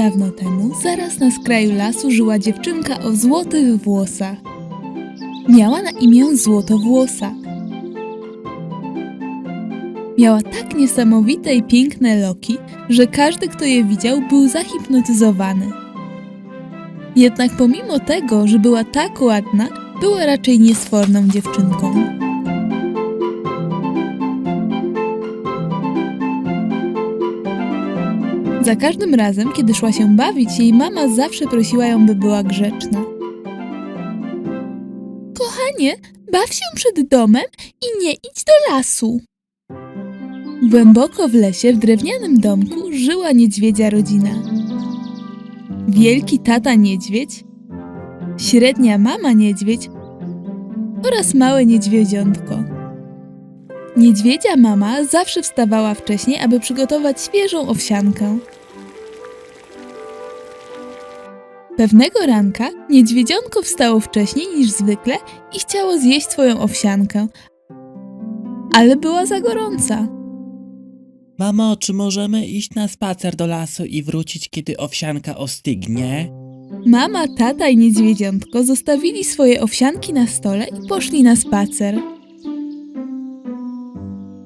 dawno temu, zaraz na skraju lasu żyła dziewczynka o złotych włosach. Miała na imię Złotowłosa. Miała tak niesamowite i piękne loki, że każdy, kto je widział, był zahipnotyzowany. Jednak pomimo tego, że była tak ładna, była raczej niesforną dziewczynką. Za każdym razem, kiedy szła się bawić, jej mama zawsze prosiła ją, by była grzeczna. Kochanie, baw się przed domem i nie idź do lasu. Głęboko w lesie, w drewnianym domku, żyła niedźwiedzia rodzina. Wielki tata niedźwiedź, średnia mama niedźwiedź oraz małe niedźwiedziątko. Niedźwiedzia mama zawsze wstawała wcześniej, aby przygotować świeżą owsiankę. Pewnego ranka niedźwiedzionko wstało wcześniej niż zwykle i chciało zjeść swoją owsiankę, ale była za gorąca. Mamo, czy możemy iść na spacer do lasu i wrócić, kiedy owsianka ostygnie? Mama, tata i niedźwiedziątko zostawili swoje owsianki na stole i poszli na spacer.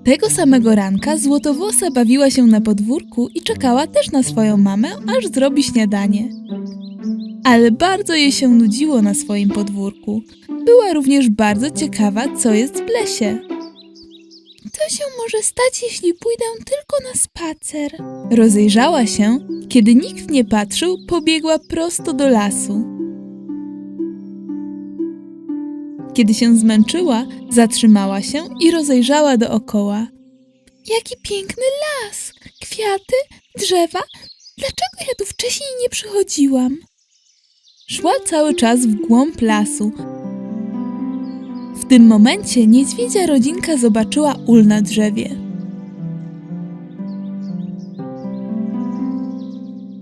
Tego samego ranka Złotowłosa bawiła się na podwórku i czekała też na swoją mamę, aż zrobi śniadanie. Ale bardzo jej się nudziło na swoim podwórku. Była również bardzo ciekawa, co jest w lesie. Co się może stać, jeśli pójdę tylko na spacer? Rozejrzała się, kiedy nikt nie patrzył, pobiegła prosto do lasu. Kiedy się zmęczyła, zatrzymała się i rozejrzała dookoła. Jaki piękny las! Kwiaty, drzewa. Dlaczego ja tu wcześniej nie przychodziłam? Szła cały czas w głąb lasu. W tym momencie niedźwiedzia rodzinka zobaczyła ul na drzewie.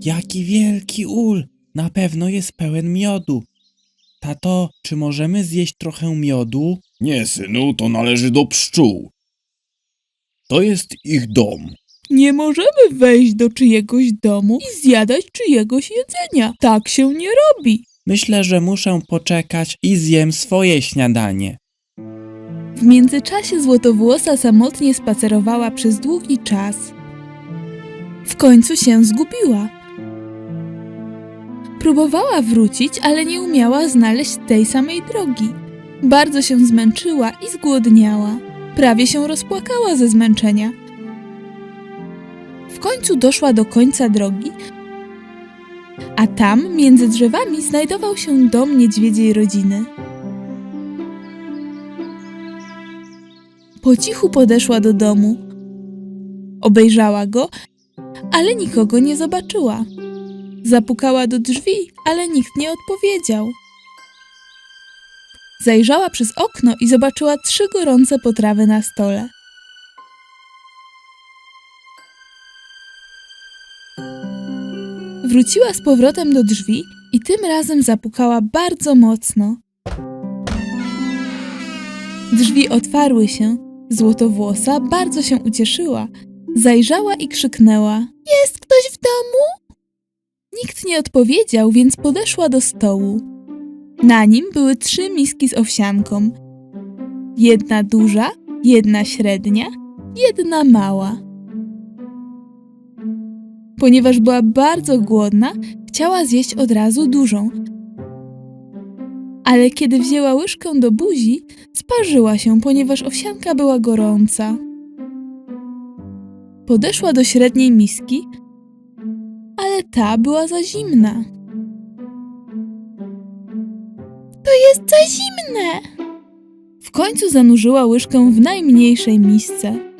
Jaki wielki ul! Na pewno jest pełen miodu. Tato, czy możemy zjeść trochę miodu? Nie, synu, to należy do pszczół. To jest ich dom. Nie możemy wejść do czyjegoś domu i zjadać czyjegoś jedzenia. Tak się nie robi. Myślę, że muszę poczekać i zjem swoje śniadanie. W międzyczasie Złotowłosa samotnie spacerowała przez długi czas. W końcu się zgubiła. Próbowała wrócić, ale nie umiała znaleźć tej samej drogi. Bardzo się zmęczyła i zgłodniała. Prawie się rozpłakała ze zmęczenia. W końcu doszła do końca drogi, a tam, między drzewami, znajdował się dom niedźwiedziej rodziny. Po cichu podeszła do domu. Obejrzała go, ale nikogo nie zobaczyła. Zapukała do drzwi, ale nikt nie odpowiedział. Zajrzała przez okno i zobaczyła trzy gorące potrawy na stole. Wróciła z powrotem do drzwi i tym razem zapukała bardzo mocno. Drzwi otwarły się. Złotowłosa bardzo się ucieszyła. Zajrzała i krzyknęła: Jest ktoś w domu? Nikt nie odpowiedział, więc podeszła do stołu. Na nim były trzy miski z owsianką. Jedna duża, jedna średnia, jedna mała. Ponieważ była bardzo głodna, chciała zjeść od razu dużą. Ale kiedy wzięła łyżkę do buzi, sparzyła się, ponieważ owsianka była gorąca. Podeszła do średniej miski, ale ta była za zimna. To jest za zimne! W końcu zanurzyła łyżkę w najmniejszej misce.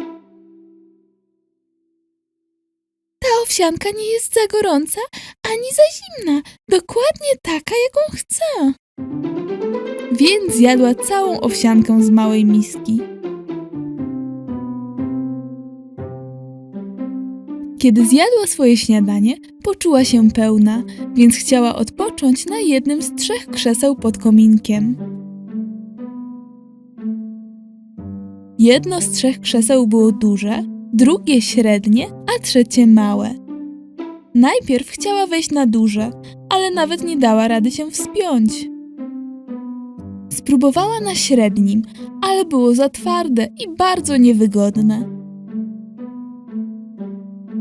Owsianka nie jest za gorąca ani za zimna, dokładnie taka, jaką chcę. Więc zjadła całą owsiankę z małej miski. Kiedy zjadła swoje śniadanie, poczuła się pełna, więc chciała odpocząć na jednym z trzech krzeseł pod kominkiem. Jedno z trzech krzeseł było duże, drugie średnie, a trzecie małe. Najpierw chciała wejść na duże, ale nawet nie dała rady się wspiąć. Spróbowała na średnim, ale było za twarde i bardzo niewygodne.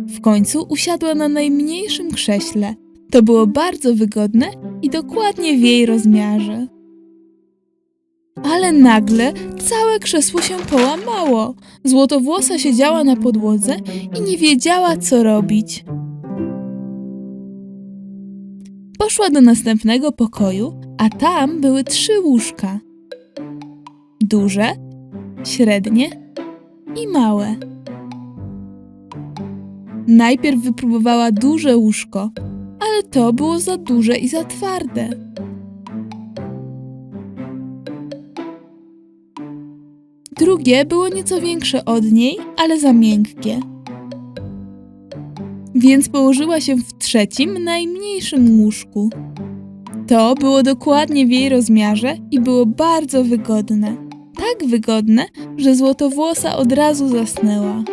W końcu usiadła na najmniejszym krześle. To było bardzo wygodne i dokładnie w jej rozmiarze. Ale nagle całe krzesło się połamało. Złotowłosa siedziała na podłodze i nie wiedziała, co robić. Poszła do następnego pokoju, a tam były trzy łóżka: duże, średnie i małe. Najpierw wypróbowała duże łóżko, ale to było za duże i za twarde. Drugie było nieco większe od niej, ale za miękkie. Więc położyła się w trzecim, najmniejszym łóżku. To było dokładnie w jej rozmiarze i było bardzo wygodne. Tak wygodne, że złotowłosa od razu zasnęła.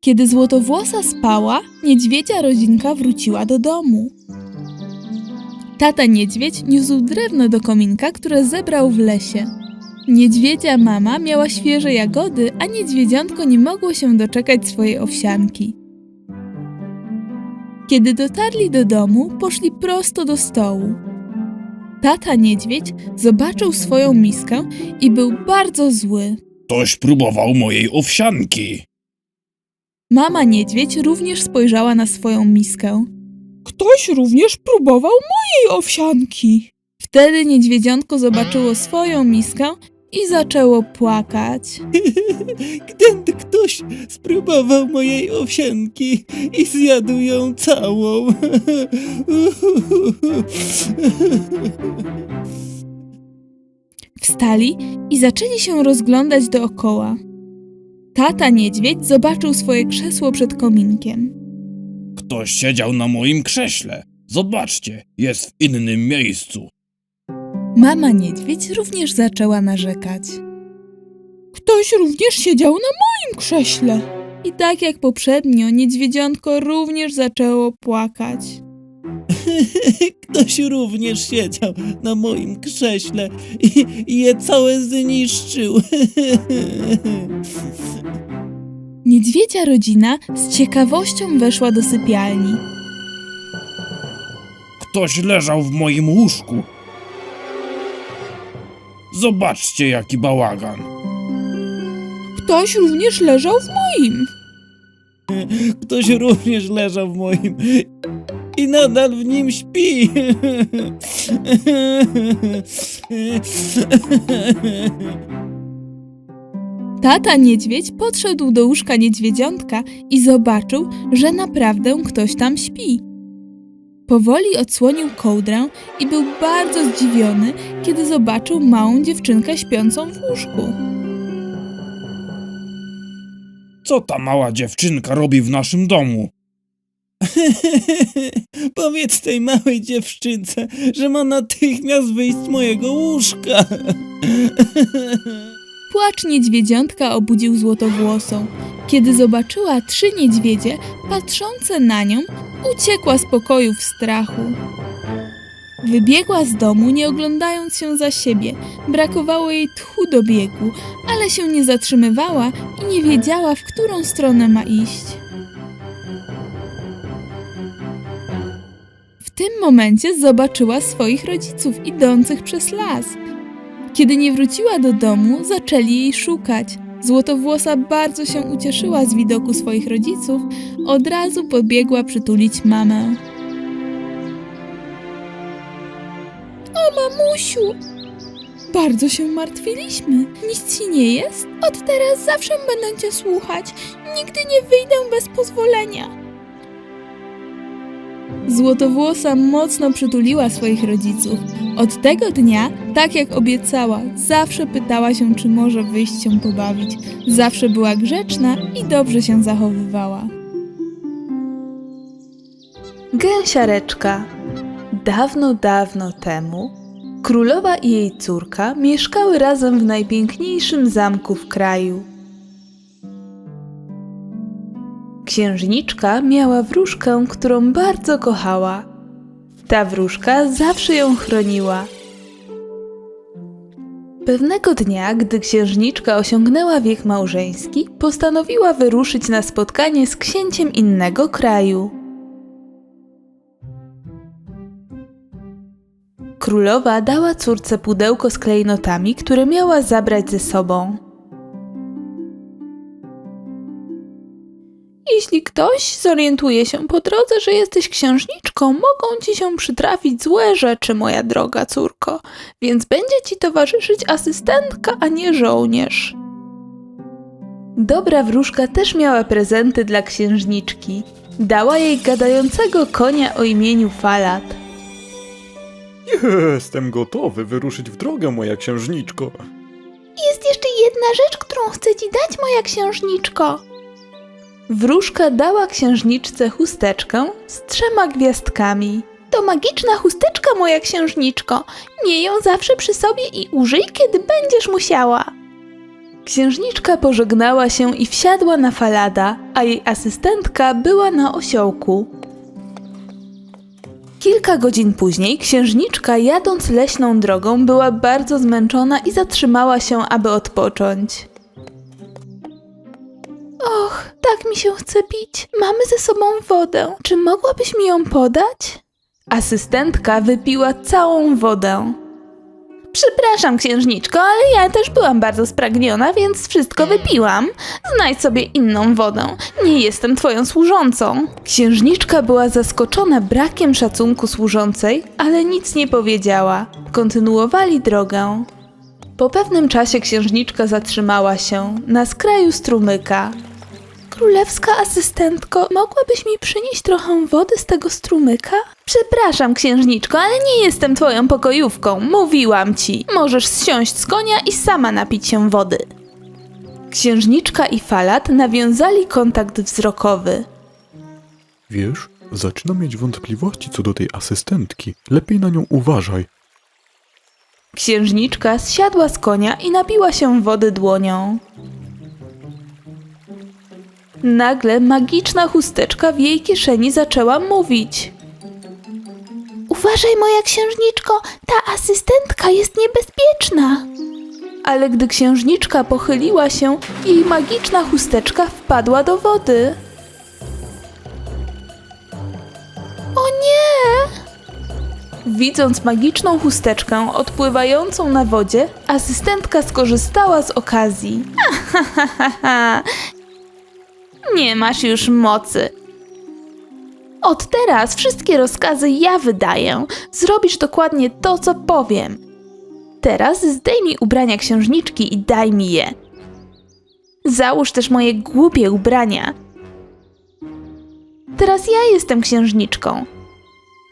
Kiedy złotowłosa spała, niedźwiedzia rodzinka wróciła do domu. Tata niedźwiedź niósł drewno do kominka, które zebrał w lesie. Niedźwiedzia mama miała świeże jagody, a niedźwiedziątko nie mogło się doczekać swojej owsianki. Kiedy dotarli do domu, poszli prosto do stołu. Tata niedźwiedź zobaczył swoją miskę i był bardzo zły. Ktoś próbował mojej owsianki. Mama niedźwiedź również spojrzała na swoją miskę. Ktoś również próbował mojej owsianki. Wtedy niedźwiedziątko zobaczyło swoją miskę i zaczęło płakać. Gdy ktoś spróbował mojej owsianki i zjadł ją całą. Wstali i zaczęli się rozglądać dookoła. Tata niedźwiedź zobaczył swoje krzesło przed kominkiem. Ktoś siedział na moim krześle. Zobaczcie, jest w innym miejscu. Mama niedźwiedź również zaczęła narzekać. Ktoś również siedział na moim krześle. I tak jak poprzednio, niedźwiedziątko również zaczęło płakać. Ktoś również siedział na moim krześle i, i je całe zniszczył. Niedźwiedzia rodzina z ciekawością weszła do sypialni. Ktoś leżał w moim łóżku. Zobaczcie, jaki bałagan. Ktoś również leżał w moim. Ktoś również leżał w moim i nadal w nim śpi. Tata niedźwiedź podszedł do łóżka niedźwiedziątka i zobaczył, że naprawdę ktoś tam śpi. Powoli odsłonił kołdrę i był bardzo zdziwiony, kiedy zobaczył małą dziewczynkę śpiącą w łóżku. Co ta mała dziewczynka robi w naszym domu? Powiedz tej małej dziewczynce, że ma natychmiast wyjść z mojego łóżka. Płacz niedźwiedziątka obudził złotowłosą. Kiedy zobaczyła trzy niedźwiedzie patrzące na nią, uciekła z pokoju w strachu. Wybiegła z domu, nie oglądając się za siebie. Brakowało jej tchu do biegu, ale się nie zatrzymywała i nie wiedziała, w którą stronę ma iść. W tym momencie zobaczyła swoich rodziców idących przez las. Kiedy nie wróciła do domu, zaczęli jej szukać. Złotowłosa bardzo się ucieszyła z widoku swoich rodziców, od razu pobiegła przytulić mamę. O mamusiu! Bardzo się martwiliśmy. Nic ci nie jest? Od teraz zawsze będę cię słuchać. Nigdy nie wyjdę bez pozwolenia. Złotowłosa mocno przytuliła swoich rodziców. Od tego dnia, tak jak obiecała, zawsze pytała się, czy może wyjść się pobawić. Zawsze była grzeczna i dobrze się zachowywała. Gęsiareczka. Dawno, dawno temu królowa i jej córka mieszkały razem w najpiękniejszym zamku w kraju. Księżniczka miała wróżkę, którą bardzo kochała. Ta wróżka zawsze ją chroniła. Pewnego dnia, gdy księżniczka osiągnęła wiek małżeński, postanowiła wyruszyć na spotkanie z księciem innego kraju. Królowa dała córce pudełko z klejnotami, które miała zabrać ze sobą. Jeśli ktoś zorientuje się po drodze, że jesteś księżniczką, mogą ci się przytrafić złe rzeczy, moja droga córko, więc będzie ci towarzyszyć asystentka, a nie żołnierz. Dobra wróżka też miała prezenty dla księżniczki. Dała jej gadającego konia o imieniu Falat. Jestem gotowy wyruszyć w drogę, moja księżniczko. Jest jeszcze jedna rzecz, którą chcę ci dać, moja księżniczko. Wróżka dała księżniczce chusteczkę z trzema gwiazdkami. To magiczna chusteczka, moja księżniczko. Miej ją zawsze przy sobie i użyj, kiedy będziesz musiała. Księżniczka pożegnała się i wsiadła na falada, a jej asystentka była na osiołku. Kilka godzin później księżniczka, jadąc leśną drogą, była bardzo zmęczona i zatrzymała się, aby odpocząć. Och, tak mi się chce pić. Mamy ze sobą wodę. Czy mogłabyś mi ją podać? Asystentka wypiła całą wodę. Przepraszam, księżniczko, ale ja też byłam bardzo spragniona, więc wszystko wypiłam. Znajdź sobie inną wodę. Nie jestem twoją służącą. Księżniczka była zaskoczona brakiem szacunku służącej, ale nic nie powiedziała. Kontynuowali drogę. Po pewnym czasie księżniczka zatrzymała się na skraju strumyka. Królewska asystentko, mogłabyś mi przynieść trochę wody z tego strumyka? Przepraszam, księżniczko, ale nie jestem twoją pokojówką. Mówiłam ci. Możesz zsiąść z konia i sama napić się wody. Księżniczka i Falat nawiązali kontakt wzrokowy. Wiesz, zaczynam mieć wątpliwości co do tej asystentki. Lepiej na nią uważaj. Księżniczka zsiadła z konia i napiła się wody dłonią. Nagle magiczna chusteczka w jej kieszeni zaczęła mówić. Uważaj, moja księżniczko, ta asystentka jest niebezpieczna. Ale gdy księżniczka pochyliła się, jej magiczna chusteczka wpadła do wody. O nie! Widząc magiczną chusteczkę odpływającą na wodzie, asystentka skorzystała z okazji. Nie masz już mocy. Od teraz wszystkie rozkazy ja wydaję. Zrobisz dokładnie to, co powiem. Teraz zdejmij ubrania księżniczki i daj mi je. Załóż też moje głupie ubrania. Teraz ja jestem księżniczką.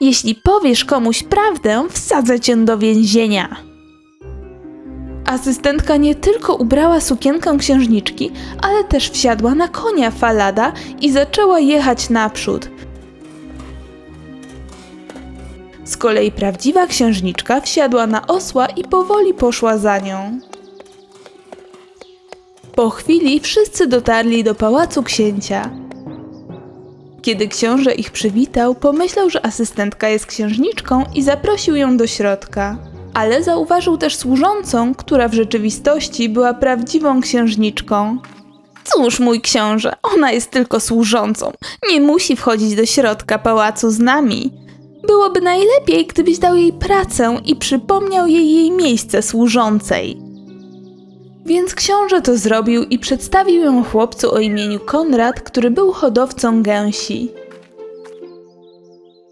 Jeśli powiesz komuś prawdę, wsadzę cię do więzienia. Asystentka nie tylko ubrała sukienkę księżniczki, ale też wsiadła na konia Falada i zaczęła jechać naprzód. Z kolei prawdziwa księżniczka wsiadła na osła i powoli poszła za nią. Po chwili wszyscy dotarli do pałacu księcia. Kiedy książę ich przywitał, pomyślał, że asystentka jest księżniczką i zaprosił ją do środka. Ale zauważył też służącą, która w rzeczywistości była prawdziwą księżniczką. Cóż, mój książę, ona jest tylko służącą. Nie musi wchodzić do środka pałacu z nami. Byłoby najlepiej, gdybyś dał jej pracę i przypomniał jej jej miejsce służącej. Więc książę to zrobił i przedstawił ją chłopcu o imieniu Konrad, który był hodowcą gęsi.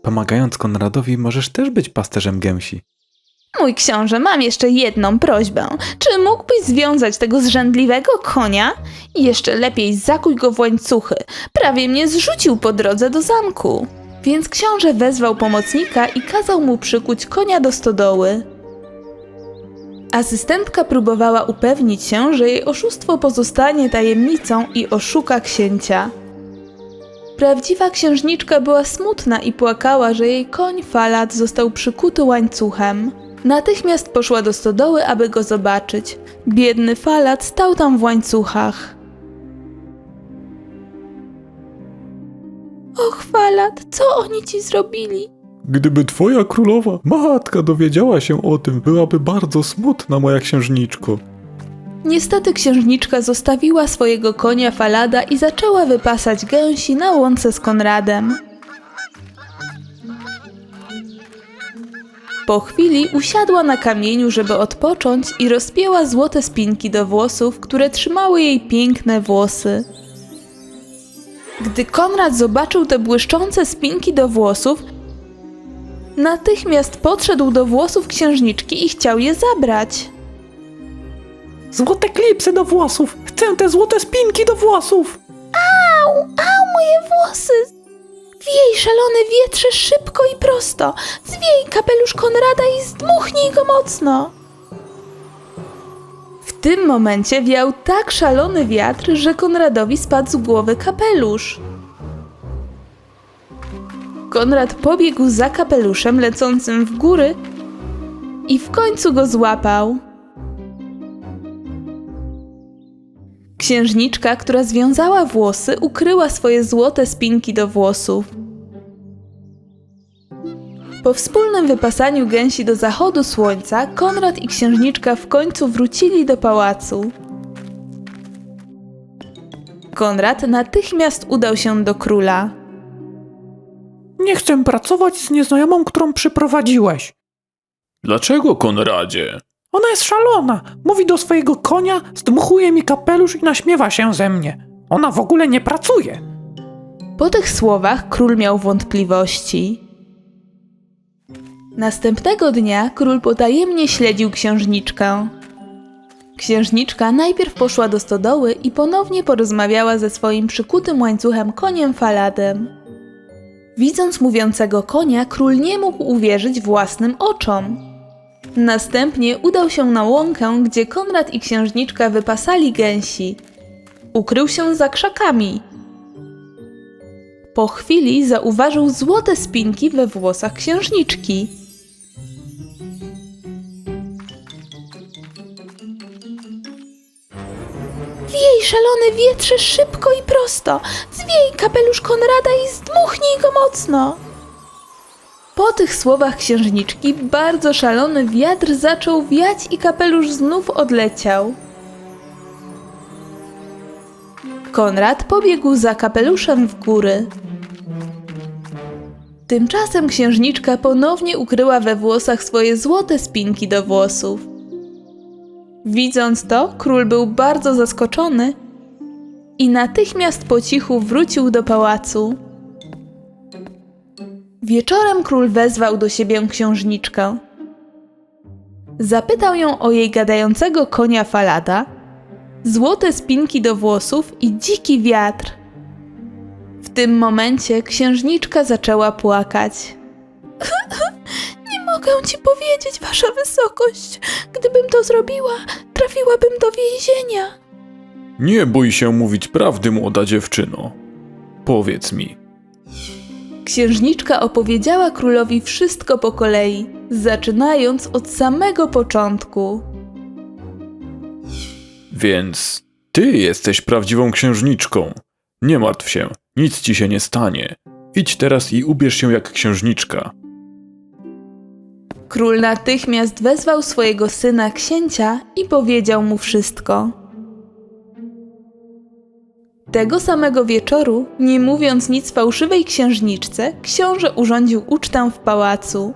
Pomagając Konradowi, możesz też być pasterzem gęsi. Mój książę, mam jeszcze jedną prośbę. Czy mógłbyś związać tego zrzędliwego konia? I jeszcze lepiej zakuj go w łańcuchy. Prawie mnie zrzucił po drodze do zamku. Więc książę wezwał pomocnika i kazał mu przykuć konia do stodoły. Asystentka próbowała upewnić się, że jej oszustwo pozostanie tajemnicą i oszuka księcia. Prawdziwa księżniczka była smutna i płakała, że jej koń Falat został przykuty łańcuchem. Natychmiast poszła do stodoły, aby go zobaczyć. Biedny Falat stał tam w łańcuchach. Och, Falad, co oni ci zrobili? Gdyby twoja królowa, matka, dowiedziała się o tym, byłaby bardzo smutna, moja księżniczko. Niestety księżniczka zostawiła swojego konia Falada i zaczęła wypasać gęsi na łące z Konradem. Po chwili usiadła na kamieniu, żeby odpocząć i rozpięła złote spinki do włosów, które trzymały jej piękne włosy. Gdy Konrad zobaczył te błyszczące spinki do włosów, natychmiast podszedł do włosów księżniczki i chciał je zabrać. Złote klipsy do włosów! Chcę te złote spinki do włosów! Au, au, moje włosy! Wiej, szalony wietrze, szybko i prosto! Zwiej kapelusz Konrada i zdmuchnij go mocno! W tym momencie wiał tak szalony wiatr, że Konradowi spadł z głowy kapelusz. Konrad pobiegł za kapeluszem lecącym w góry i w końcu go złapał. Księżniczka, która związała włosy, ukryła swoje złote spinki do włosów. Po wspólnym wypasaniu gęsi do zachodu słońca, Konrad i księżniczka w końcu wrócili do pałacu. Konrad natychmiast udał się do króla. Nie chcę pracować z nieznajomą, którą przyprowadziłeś. Dlaczego, Konradzie? Ona jest szalona. Mówi do swojego konia, zdmuchuje mi kapelusz i naśmiewa się ze mnie. Ona w ogóle nie pracuje. Po tych słowach król miał wątpliwości. Następnego dnia król potajemnie śledził księżniczkę. Księżniczka najpierw poszła do stodoły i ponownie porozmawiała ze swoim przykutym łańcuchem koniem Faladem. Widząc mówiącego konia, król nie mógł uwierzyć własnym oczom. Następnie udał się na łąkę, gdzie Konrad i księżniczka wypasali gęsi. Ukrył się za krzakami. Po chwili zauważył złote spinki we włosach księżniczki. Wiej, szalony wietrze, szybko i prosto! Zwiej kapelusz Konrada i zdmuchnij go mocno! Po tych słowach księżniczki bardzo szalony wiatr zaczął wiać i kapelusz znów odleciał. Konrad pobiegł za kapeluszem w góry. Tymczasem księżniczka ponownie ukryła we włosach swoje złote spinki do włosów. Widząc to, król był bardzo zaskoczony i natychmiast po cichu wrócił do pałacu. Wieczorem król wezwał do siebie księżniczkę. Zapytał ją o jej gadającego konia Falada, złote spinki do włosów i dziki wiatr. W tym momencie księżniczka zaczęła płakać. Nie mogę ci powiedzieć, wasza wysokość. Gdybym to zrobiła, trafiłabym do więzienia. Nie bój się mówić prawdy, młoda dziewczyno. Powiedz mi, Księżniczka opowiedziała królowi wszystko po kolei, zaczynając od samego początku. więc ty jesteś prawdziwą księżniczką. Nie martw się, nic ci się nie stanie. Idź teraz i ubierz się jak księżniczka. Król natychmiast wezwał swojego syna księcia i powiedział mu wszystko. Tego samego wieczoru, nie mówiąc nic fałszywej księżniczce, książę urządził ucztę w pałacu.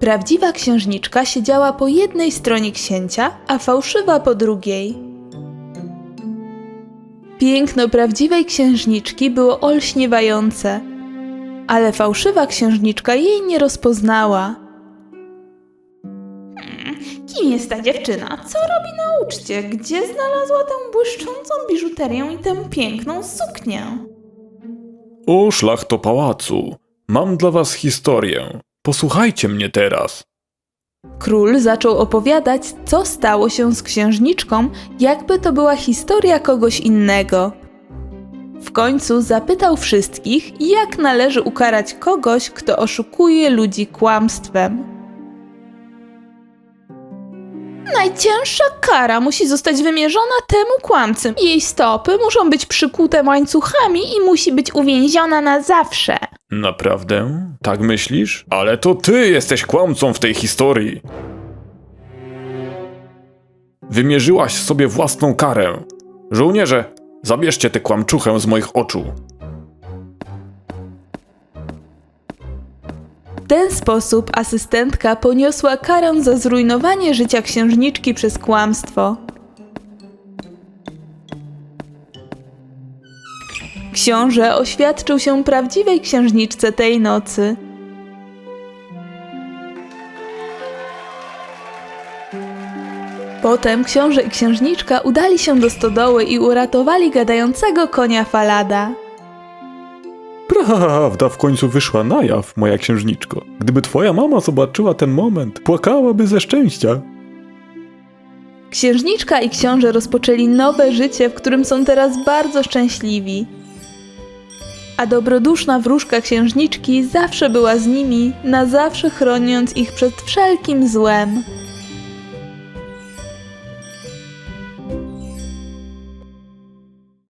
Prawdziwa księżniczka siedziała po jednej stronie księcia, a fałszywa po drugiej. Piękno prawdziwej księżniczki było olśniewające, ale fałszywa księżniczka jej nie rozpoznała. Kim jest ta dziewczyna? Co robi na uczcie? Gdzie znalazła tę błyszczącą biżuterię i tę piękną suknię? O szlachto pałacu, mam dla was historię. Posłuchajcie mnie teraz. Król zaczął opowiadać, co stało się z księżniczką, jakby to była historia kogoś innego. W końcu zapytał wszystkich, jak należy ukarać kogoś, kto oszukuje ludzi kłamstwem. Najcięższa kara musi zostać wymierzona temu kłamcy. Jej stopy muszą być przykute łańcuchami i musi być uwięziona na zawsze. Naprawdę? Tak myślisz? Ale to ty jesteś kłamcą w tej historii. Wymierzyłaś sobie własną karę. Żołnierze, zabierzcie tę kłamczuchę z moich oczu. Ten sposób asystentka poniosła karę za zrujnowanie życia księżniczki przez kłamstwo. Książę oświadczył się prawdziwej księżniczce tej nocy. Potem książę i księżniczka udali się do stodoły i uratowali gadającego konia Falada. Prawda w końcu wyszła na jaw, moja księżniczko. Gdyby twoja mama zobaczyła ten moment, płakałaby ze szczęścia. Księżniczka i książę rozpoczęli nowe życie, w którym są teraz bardzo szczęśliwi. A dobroduszna wróżka księżniczki zawsze była z nimi, na zawsze chroniąc ich przed wszelkim złem.